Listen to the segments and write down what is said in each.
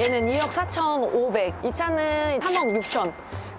얘는 2억 4,500. 이 차는 3억 6천.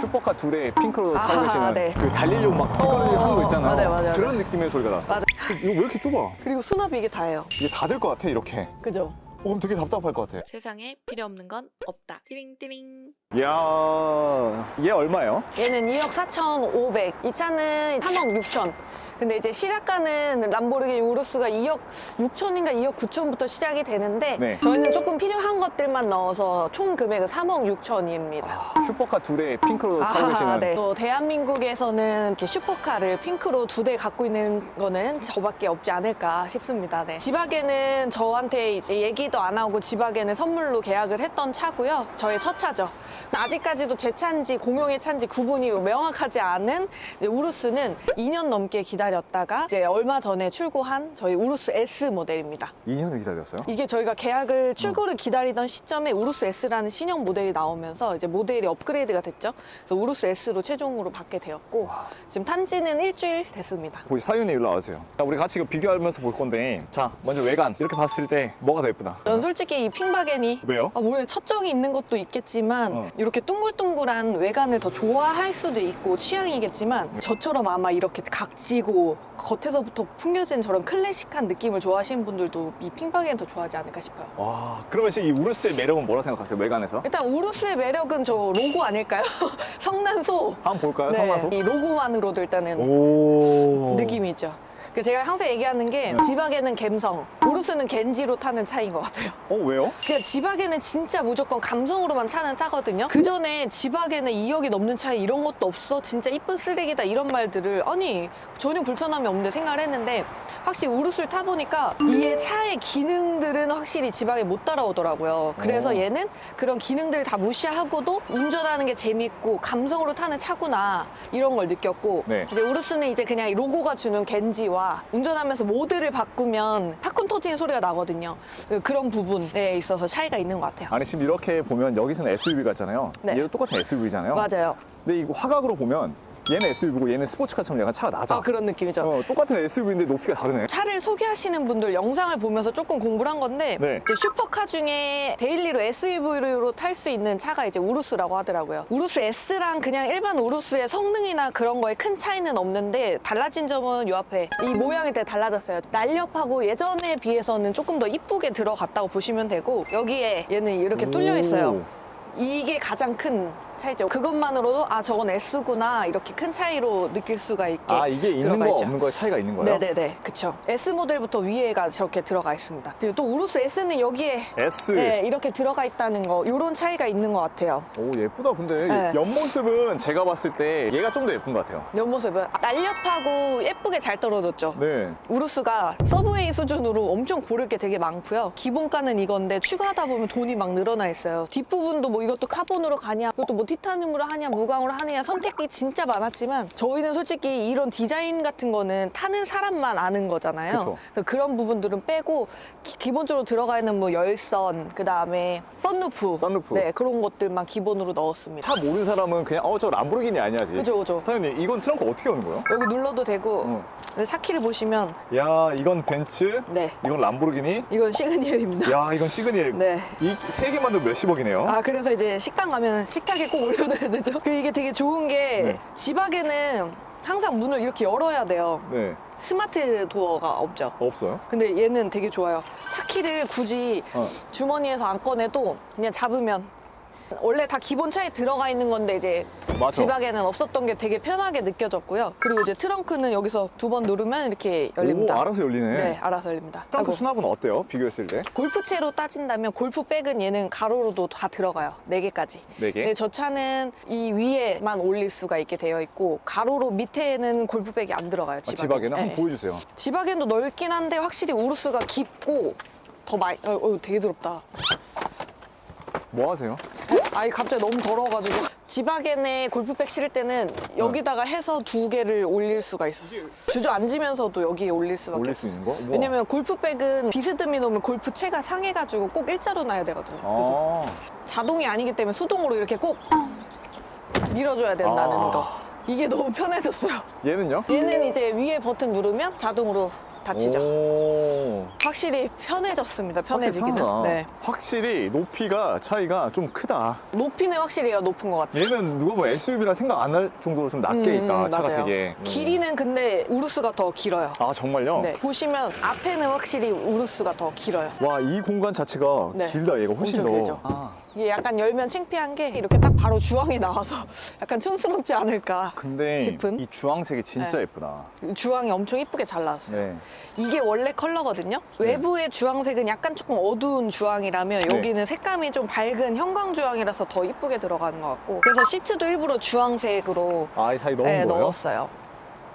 슈퍼카 두대 핑크로 아, 타고 계시는 네. 그 달리려고 막 뒷걸음질 어, 하는 거 있잖아요. 맞아요, 맞아요, 그런 느낌의 소리가 났어. 맞아. 이거 왜 이렇게 좁아? 그리고 수납이 이게 다예요. 이게 다 될 것 같아 이렇게. 그죠? 어, 그럼 되게 답답할 것 같아. 세상에 필요 없는 건 없다. 띠링띠링. 이야, 얘 얼마예요? 얘는 2억 4,500. 이 차는 3억 6천. 근데 이제 시작가는 람보르기니 우루스가 2억 6천인가 2억 9천부터 시작이 되는데 네. 저희는 조금 필요한 것들만 넣어서 총 금액은 3억 6천입니다. 슈퍼카 두 대 핑크로 타고 계시는. 네. 또 대한민국에서는 이렇게 슈퍼카를 핑크로 두 대 갖고 있는 거는 저밖에 없지 않을까 싶습니다. 네. 지박에는 저한테 이제 얘기도 안 하고 지박에는 선물로 계약을 했던 차고요. 저의 첫 차죠. 아직까지도 제 차인지 공용의 차인지 구분이 명확하지 않은 이제 우루스는 2년 넘게 기다 렸다가 이제 얼마 전에 출고한 저희 우루스 S 모델입니다. 2년을 기다렸어요? 이게 저희가 계약을 출고를 기다리던 시점에 우루스 S라는 신형 모델이 나오면서 이제 모델이 업그레이드가 됐죠. 그래서 우루스 S로 최종으로 받게 되었고 지금 탄지는 일주일 됐습니다. 우리 사윤이 일로 와주세요. 자, 우리 같이 이거 비교하면서 볼 건데, 자, 먼저 외관. 이렇게 봤을 때 뭐가 더 예쁘나? 전 솔직히 이 핑바겐이 왜요? 아, 모르겠 첫정이 있는 것도 있겠지만 어. 이렇게 둥글둥글한 외관을 더 좋아할 수도 있고 취향이겠지만 저처럼 아마 이렇게 각지고 겉에서부터 풍겨진 저런 클래식한 느낌을 좋아하시는 분들도 이 핑바겐 더 좋아하지 않을까 싶어요. 와, 그러면 지금 이 우르스의 매력은 뭐라 생각하세요? 외관에서? 일단 우루스의 매력은 저 로고 아닐까요? 성난소. 한번 볼까요? 네, 성화소? 이 로고만으로도 일단은 오. 느낌이 있죠. 그 제가 항상 얘기하는 게 네. 지박에는 갬성, 우루스는 겐지로 타는 차인 것 같아요. 어, 왜요? 그 지박에는 진짜 무조건 감성으로만 차는 차거든요. 그 전에 지박에는 2억이 넘는 차에 이런 것도 없어, 진짜 이쁜 쓰레기다 이런 말들을 아니 전혀 불편함이 없는데 생각을 했는데 확실히 우루스를 타보니까 이 차의 기능들은 확실히 지박에 못 따라오더라고요. 그래서 오. 얘는 그런 기능들을 다 무시하고도 운전하는 게 재밌고 감성으로 타는 차구나 이런 걸 느꼈고 네. 이제 우루스는 이제 그냥 이 로고가 주는 겐지와 운전하면서 모드를 바꾸면 팝콘 터지는 소리가 나거든요. 그- 그런 부분에 있어서 차이가 있는 것 같아요. 아니, 지금 이렇게 보면 여기서는 SUV 같잖아요. 네. 얘도 똑같은 SUV잖아요. 맞아요. 근데 이거 화각으로 보면 얘는 SUV고 얘는 스포츠카처럼 약간 차가 낮아. 아 그런 느낌이죠. 어, 똑같은 SUV인데 높이가 다르네. 차를 소개하시는 분들 영상을 보면서 조금 공부를 한 건데 네. 이제 슈퍼카 중에 데일리로 SUV로 탈 수 있는 차가 이제 우루스라고 하더라고요. 우루스 S랑 그냥 일반 우루스의 성능이나 그런 거에 큰 차이는 없는데 달라진 점은 요 앞에 이 모양이 되게 달라졌어요. 날렵하고 예전에 비해서는 조금 더 이쁘게 들어갔다고 보시면 되고 여기에 얘는 이렇게 뚫려 있어요. 이게 가장 큰 차이죠. 그것만으로도 아 저건 S구나 이렇게 큰 차이로 느낄 수가 있게 아, 이게 있는 들어가 거 있죠. 없는 거에 차이가 있는 거예요? 네네네, 그쵸. S 모델부터 위에가 저렇게 들어가 있습니다. 그리고 또 우루스 S는 여기에 S. 네, 이렇게 들어가 있다는 거, 이런 차이가 있는 것 같아요. 오, 예쁘다. 근데 네. 옆모습은 제가 봤을 때 얘가 좀 더 예쁜 것 같아요. 옆모습은 날렵하고 예쁘게 잘 떨어졌죠. 네. 우루스가 서브웨이 수준으로 엄청 고를 게 되게 많고요. 기본가는 이건데 추가하다 보면 돈이 막 늘어나 있어요. 뒷부분도 뭐 이것도 카본으로 가냐, 이것도 뭐 티타늄으로 하냐, 무광으로 하느냐 선택이 진짜 많았지만 저희는 솔직히 이런 디자인 같은 거는 타는 사람만 아는 거잖아요. 그쵸. 래서 그런 부분들은 빼고 기, 본적으로 들어가 있는 뭐 열선, 그 다음에 썬루프, 썬루프. 네 그런 것들만 기본으로 넣었습니다. 차 모르는 사람은 그냥 어, 저 람보르기니 아니야지. 그죠, 그죠. 사장님, 이건 트렁크 어떻게 여는 거예요? 여기 눌러도 되고 어. 차 키를 보시면 야, 이건 벤츠, 네 이건 람보르기니, 이건 시그니엘입니다. 야, 이건 시그니엘. 네. 이 세 개만 도 몇십억이네요. 아 그래서 이제 식당 가면 식탁에 꼭 올려놔야 되죠. 그리고 이게 되게 좋은 게 네. 지박에는 항상 문을 이렇게 열어야 돼요. 네. 스마트 도어가 없죠. 없어요? 근데 얘는 되게 좋아요. 차 키를 굳이 어. 주머니에서 안 꺼내도 그냥 잡으면 원래 다 기본 차에 들어가 있는 건데 이제 맞아. 지박에는 없었던 게 되게 편하게 느껴졌고요. 그리고 이제 트렁크는 여기서 두 번 누르면 이렇게 열립니다. 오, 알아서 열리네. 네, 알아서 열립니다. 트렁크 아이고. 수납은 어때요? 비교했을 때? 골프채로 따진다면 골프백은 얘는 가로로도 다 들어가요. 네개까지 네 개? 근데 저 차는 이 위에만 올릴 수가 있게 되어 있고 가로로 밑에는 골프백이 안 들어가요. 아, 지박에는. 네. 한번 보여주세요. 지박에도 넓긴 한데 확실히 우루스가 깊고 더 많이 어, 어 되게 더럽다. 뭐 하세요? 아이 갑자기 너무 더러워가지고 지박엔에 골프백 실을 때는 여기다가 해서 두 개를 올릴 수가 있었어. 주저앉으면서도 여기에 올릴 수밖에 올릴 수 없어. 있는 거? 우와. 왜냐면 골프백은 비스듬히 놓으면 골프채가 상해가지고 꼭 일자로 놔야 되거든요. 그래서 아, 자동이 아니기 때문에 수동으로 이렇게 꼭 밀어줘야 된다는 아. 거. 이게 너무 편해졌어요. 얘는요? 얘는 이제 위에 버튼 누르면 자동으로 오. 확실히 편해졌습니다. 편해지기는. 편하다. 네. 확실히 높이가 차이가 좀 크다. 높이는 확실히 높은 것 같아요. 얘는 누가 뭐 SUV라 생각 안 할 정도로 좀 낮게 음, 있다. 차가 맞아요. 되게. 음. 길이는 근데 우루스가 더 길어요. 아 정말요? 네. 보시면 앞에는 확실히 우루스가 더 길어요. 와 이 공간 자체가 네. 길다 얘가 훨씬 엄청 더. 길죠. 아, 이게 약간 열면 창피한 게 이렇게 딱 바로 주황이 나와서 약간 촌스럽지 않을까. 근데 싶은? 이 주황색이 진짜 네. 예쁘다. 주황이 엄청 이쁘게 잘 나왔어요. 네. 이게 원래 컬러거든요. 네. 외부의 주황색은 약간 조금 어두운 주황이라면 네. 여기는 색감이 좀 밝은 형광 주황이라서 더 이쁘게 들어가는 것 같고 그래서 시트도 일부러 주황색으로 아 이 사이 넣은 네, 거예요? 넣었어요.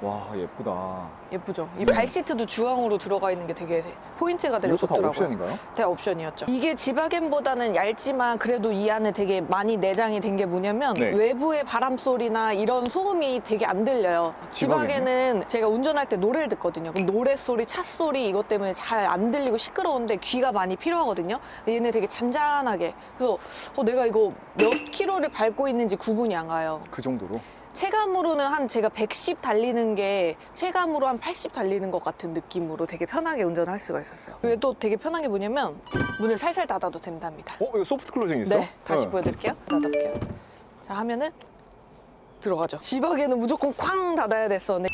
와 예쁘다. 예쁘죠? 이 네. 발 시트도 주황으로 들어가 있는 게 되게 포인트가 되게 이것도 다 좋더라고요. 옵션인가요? 네, 옵션이었죠. 이게 지바겐보다는 얇지만 그래도 이 안에 되게 많이 내장이 된 게 뭐냐면 네. 외부의 바람 소리나 이런 소음이 되게 안 들려요. 지바겐은 제가 운전할 때 노래를 듣거든요. 그럼 노래 소리, 차 소리 이것 때문에 잘 안 들리고 시끄러운데 귀가 많이 필요하거든요. 근데 얘는 되게 잔잔하게. 그래서 어, 내가 이거 몇 킬로를 밟고 있는지 구분이 안 가요. 그 정도로? 체감으로는 한 제가 110 달리는 게 체감으로 한80 달리는 것 같은 느낌으로 되게 편하게 운전할 수가 있었어요. 그리고 또 되게 편한 게 뭐냐면 문을 살살 닫아도 된답니다. 어 이거 소프트 클로징 있어? 네, 다시 네. 보여드릴게요. 닫아볼게요. 자, 하면은 들어가죠. 지박에는 무조건 쾅 닫아야 됐었는데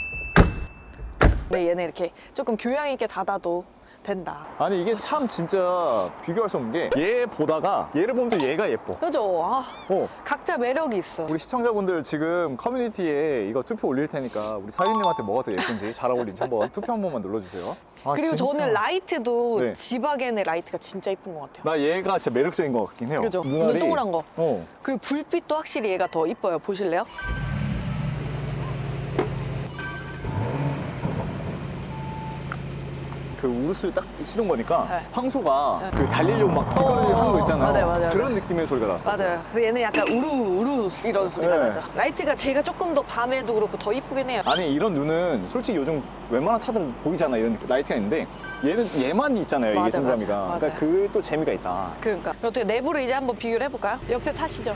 네, 얘는 이렇게 조금 교양 있게 닫아도 된다. 아니 이게 참 진짜 비교할 수 없는 게 얘 보다가 얘를 보면 또 얘가 예뻐. 그죠? 아, 어. 각자 매력이 있어. 우리 시청자분들 지금 커뮤니티에 이거 투표 올릴 테니까 우리 사장님한테 뭐가 더 예쁜지 잘 어울린지 한번 투표 한 번만 눌러주세요. 아, 그리고 진짜. 저는 라이트도 네. 지바겐의 라이트가 진짜 이쁜 것 같아요. 나 얘가 진짜 매력적인 것 같긴 해요. 그죠? 눈 동그란 거. 어. 그리고 불빛도 확실히 얘가 더 이뻐요. 보실래요? 그 우르스 딱 시동 거니까 네. 황소가 네. 그 달리려고 막 어, 찌그러지고 하는 거 있잖아요. 맞아요, 맞아요, 그런 느낌의 소리가 났어. 맞아요. 그래서 얘는 약간 우르 우르 이런 소리가 네. 나죠. 라이트가 제가 조금 더 밤에도 그렇고 더 이쁘긴 해요. 아니 이런 눈은 솔직히 요즘 웬만한 차들 보이잖아 이런 라이트가 있는데 얘는 얘만 있잖아요 맞아, 이게 동그라미가 맞아, 그러니까 맞아요. 그또 재미가 있다 그러니까. 어떻게 내부를 이제 한번 비교를 해볼까요? 옆에 타시죠.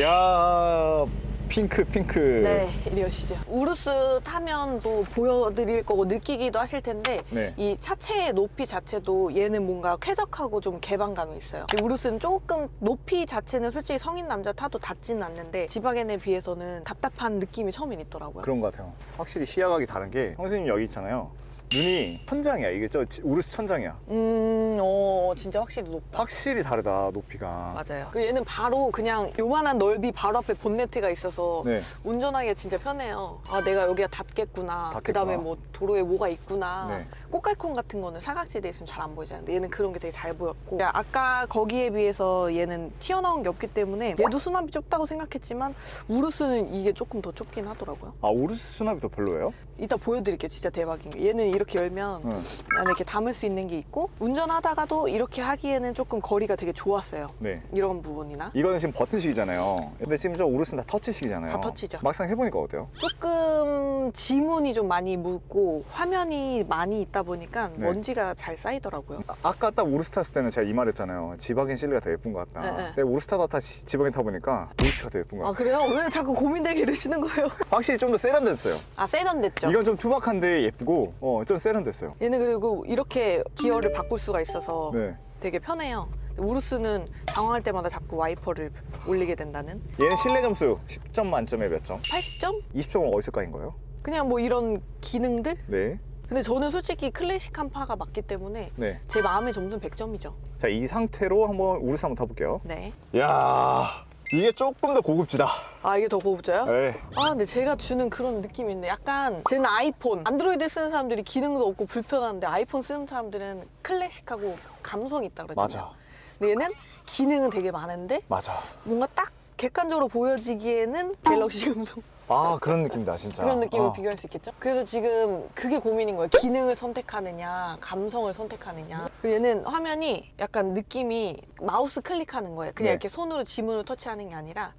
야 핑크 핑크 네, 이리 오시죠. 우루스 타면 또 보여드릴 거고 느끼기도 하실 텐데 네. 이 차체의 높이 자체도 얘는 뭔가 쾌적하고 좀 개방감이 있어요. 이 우루스는 조금 높이 자체는 솔직히 성인 남자 타도 닿지는 않는데 지바겐에 비해서는 답답한 느낌이 처음엔 있더라고요. 그런 것 같아요 확실히 시야각이 다른 게 형수님 여기 있잖아요 눈이 천장이야 이게 저 지- 우르스 천장이야 음, 어, 진짜 확실히 높다. 확실히 다르다 높이가 맞아요. 그 얘는 바로 그냥 요만한 넓이 바로 앞에 본네트가 있어서 네 운전하기가 진짜 편해요. 아, 내가 여기가 닿겠구나. 그 다음에 뭐 도로에 뭐가 있구나. 네. 꽃갈콘 같은 거는 사각지대에 있으면 잘 안 보이잖아요. 근데 얘는 그런 게 되게 잘 보였고. 아까 거기에 비해서 얘는 튀어나온 게 없기 때문에 얘도 수납이 좁다고 생각했지만 우르스는 이게 조금 더 좁긴 하더라고요. 아 우르스 수납이 더 별로예요? 이따 보여드릴게요. 진짜 대박인 게. 얘는 이렇게 열면 응. 안에 이렇게 담을 수 있는 게 있고 운전하다가도 이렇게 하기에는 조금 거리가 되게 좋았어요. 네 이런 부분이나. 이거는 지금 버튼식이잖아요 근데 지금 저 우르스는 다 터치식이잖아요 다 터치죠. 막상 해보니까 어때요? 조금 지문이 좀 많이 묻고 화면이 많이 있다 보니까 네. 먼지가 잘 쌓이더라고요. 아- 아까 딱 우르스 탔을 때는 제가 이 말했잖아요. 지바겐 실내가 더 예쁜 것 같다. 네, 네. 근데 우르스 타다 다 지- 지바겐 타보니까 우르스가 더 예쁜 것 아 같아. 그래요? 왜 자꾸 고민되게 이러시는 거예요? 확실히 좀 더 세련됐어요. 아 세련됐죠? 이건 좀 투박한데 예쁘고, 어, 좀 세련됐어요. 얘는 그리고 이렇게 기어를 바꿀 수가 있어서 네. 되게 편해요. 우루스는 당황할 때마다 자꾸 와이퍼를 올리게 된다는 얘는 실내 점수 10점 만점에 몇 점? 80점? 20점은 어디서 까인 거예요? 그냥 뭐 이런 기능들? 네. 근데 저는 솔직히 클래식한 파가 맞기 때문에 네. 제 마음의 점수는 100점이죠. 자, 이 상태로 한번 우르스 한번 타볼게요. 네. 이야, 이게 조금 더 고급지다. 아 이게 더 고급져요? 네. 아 근데 제가 주는 그런 느낌이 있네 약간 쟤는 아이폰 안드로이드 쓰는 사람들이 기능도 없고 불편한데 아이폰 쓰는 사람들은 클래식하고 감성이 있다 그러잖아요 맞아. 근데 얘는 기능은 되게 많은데 맞아. 뭔가 딱 객관적으로 보여지기에는 갤럭시 감성 아, 그런 느낌이다, 진짜. 그런 느낌을 아. 비교할 수 있겠죠 그래서 지금 그게 고민인 거예요 기능을 선택하느냐 감성을 선택하느냐 그리고 얘는 화면이 약간 느낌이 마우스 클릭하는 거예요 그냥 네. 이렇게 손으로 지문을 터치하는 게 아니라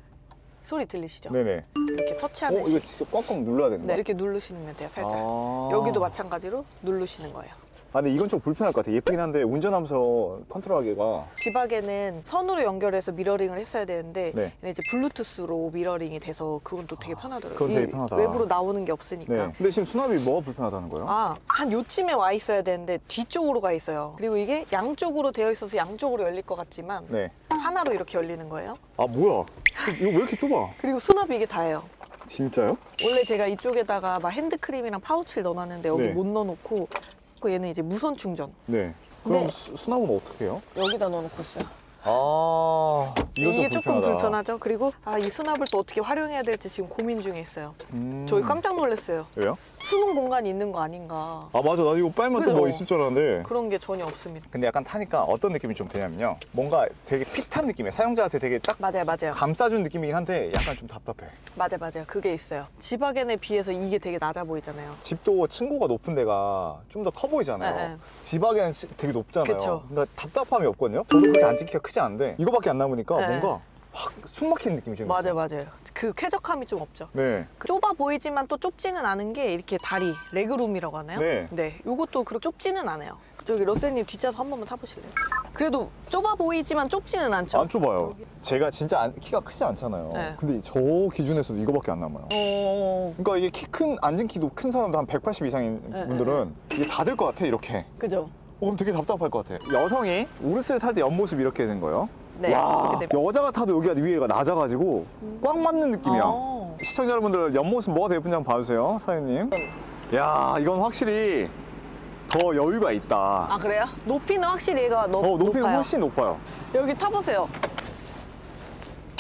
소리 들리시죠? 네네. 이렇게 어, 터치하는 이거 식 진짜 꽉꽉 눌러야 되는 네, 거 이렇게 누르시면 돼요, 살짝. 아. 여기도 마찬가지로 누르시는 거예요. 아 근데 이건 좀 불편할 것 같아. 예쁘긴 한데 운전하면서 컨트롤하기가 지박에는 선으로 연결해서 미러링을 했어야 되는데 네. 얘는 이제 블루투스로 미러링이 돼서 그건 또 되게 편하더라고요. 그건 되게 이 편하다. 외부로 나오는 게 없으니까. 네. 근데 지금 수납이 뭐가 불편하다는 거예요? 아, 한 요쯤에 와 있어야 되는데 뒤쪽으로 가 있어요. 그리고 이게 양쪽으로 되어 있어서 양쪽으로 열릴 것 같지만 네. 하나로 이렇게 열리는 거예요. 아 뭐야? 이거 왜 이렇게 좁아? 그리고 수납이 이게 다예요. 진짜요? 원래 제가 이쪽에다가 막 핸드크림이랑 파우치를 넣어놨는데 여기 네. 못 넣어놓고 그 얘는 이제 무선 충전 네. 그럼 네. 수, 수납은 어떻게 해요? 여기다 넣어놓고 있어요. 아 이것도 이게 조금 불편하다. 불편하죠. 그리고 아, 이 수납을 또 어떻게 활용해야 될지 지금 고민 중에 있어요. 음. 저희 깜짝 놀랐어요. 왜요? 수능 공간이 있는 거 아닌가. 아 맞아 나 이거 빨면 또 뭐 그죠? 있을 줄 알았는데 그런 게 전혀 없습니다. 근데 약간 타니까 어떤 느낌이 좀 드냐면요 뭔가 되게 핏한 느낌이에요 사용자한테 되게 딱 맞아요, 맞아요. 감싸준 느낌이긴 한데 약간 좀 답답해 맞아요, 맞아요. 그게 있어요. 지바겐에 비해서 이게 되게 낮아 보이잖아요. 집도 층고가 높은 데가 좀 더 커 보이잖아요 네, 네. 집하기엔 되게 높잖아요 그쵸. 그러니까 답답함이 없거든요 저도 그렇게 앉기가 크지 않은데 이거밖에 안 남으니까 네. 뭔가 확 숨막히는 느낌이 좀 맞아요, 있어요 맞아요. 그 쾌적함이 좀 없죠. 네. 그 좁아 보이지만 또 좁지는 않은 게 이렇게 다리, 레그룸이라고 하나요? 네. 네, 요것도 그렇게 좁지는 않아요. 저기 러셀님 뒷좌석 한 번만 타보실래요? 그래도 좁아 보이지만 좁지는 않죠? 안 좁아요 제가 진짜 안- 키가 크지 않잖아요 네. 근데 저 기준에서도 이거밖에 안 남아요 어, 그러니까 이게 키 큰 앉은 키도 큰 사람도 한 180 이상인 네, 분들은 이게 다 될 것 같아 이렇게 그죠? 어, 그럼 되게 답답할 것 같아. 여성이 우르스를 탈 때 옆모습 이렇게 되는 거예요. 네. 됩니다. 여자가 타도 여기가 위에가 낮아가지고 꽉 맞는 느낌이야. 어. 시청자 여러분들 옆모습 뭐가 더 예쁜지 한번 봐주세요, 사장님. 야, 이건 확실히 더 여유가 있다. 아 그래요? 높이는 확실히 얘가 높, 어, 높이가 높아요. 훨씬 높아요. 여기 타보세요.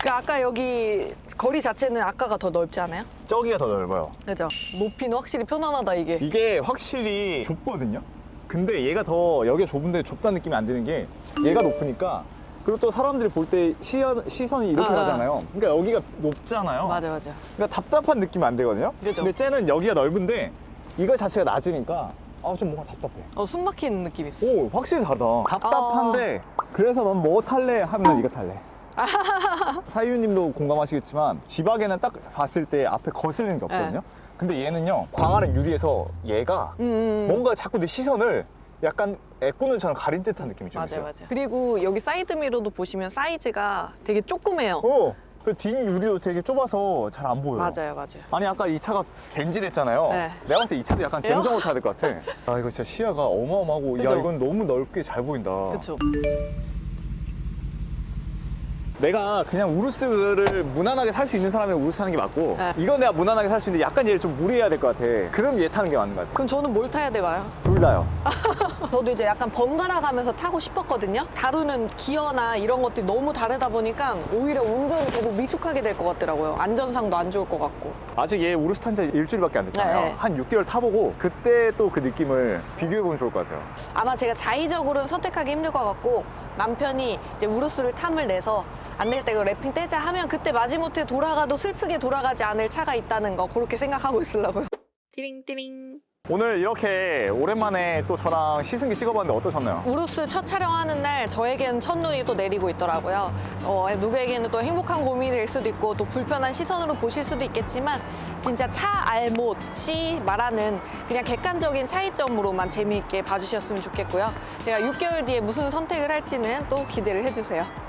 그 아까 여기 거리 자체는 아까가 더 넓지 않아요? 저기가 더 넓어요. 그죠? 높이는 확실히 편안하다 이게. 이게 확실히 좁거든요. 근데 얘가 더 여기가 좁은데 좁다는 느낌이 안 드는 게 얘가 높으니까 그리고 또 사람들이 볼 때 시선, 시선이 이렇게 아, 아. 가잖아요. 그러니까 여기가 높잖아요. 맞아 맞아. 그러니까 답답한 느낌 안 되거든요. 그죠. 근데 쟤는 여기가 넓은데 이거 자체가 낮으니까 아 좀 뭔가 답답해. 어, 숨 막히는 느낌 있어. 오 확실히 다르다. 답답한데 그래서 넌 뭐 탈래 하면 이거 탈래. 사유님도 공감하시겠지만 지박에는 딱 봤을 때 앞에 거슬리는 게 없거든요. 네. 근데 얘는요 광활한 유리에서 얘가 음, 음. 뭔가 자꾸 내 시선을 약간 애꾸는처럼 가린 듯한 느낌이 좀 맞아요 있어요. 맞아요. 그리고 여기 사이드 미러도 보시면 사이즈가 되게 조그매요. 어, 그 뒷 유리도 되게 좁아서 잘 안 보여요. 맞아요 맞아요. 아니 아까 이 차가 겐질했잖아요. 네. 내가 봤을 때 이 차도 약간 왜요? 갬성으로 타야 될 것 같아. 아 이거 진짜 시야가 어마어마하고 야 그죠? 이건 너무 넓게 잘 보인다. 그렇죠. 내가 그냥 우루스를 무난하게 살 수 있는 사람이 우루스 타는 게 맞고 네. 이건 내가 무난하게 살 수 있는데 약간 얘를 좀 무리해야 될 것 같아. 그럼 얘 타는 게 맞는 것 같아. 그럼 저는 뭘 타야 돼요? 둘 다요. 저도 이제 약간 번갈아 가면서 타고 싶었거든요. 다루는 기어나 이런 것들이 너무 다르다 보니까 오히려 운전이 계속 미숙하게 될 것 같더라고요. 안전상도 안 좋을 것 같고. 아직 얘 우루스 탄 지 일주일밖에 안 됐잖아요. 네. 한 6개월 타보고 그때 또 그 느낌을 비교해보면 좋을 것 같아요. 아마 제가 자의적으로는 선택하기 힘들 것 같고 남편이 이제 우루스를 탐을 내서 안될때 이거 랩핑 떼자 하면 그때 마지못해 돌아가도 슬프게 돌아가지 않을 차가 있다는 거 그렇게 생각하고 있으려고요. 띠링띠링. 오늘 이렇게 오랜만에 또 저랑 시승기 찍어봤는데 어떠셨나요? 우루스 첫 촬영하는 날 저에겐 첫눈이 또 내리고 있더라고요. 어, 누구에게는 또 행복한 고민일 수도 있고 또 불편한 시선으로 보실 수도 있겠지만 진짜 차 알못이 말하는 그냥 객관적인 차이점으로만 재미있게 봐주셨으면 좋겠고요. 제가 6개월 뒤에 무슨 선택을 할지는 또 기대를 해주세요.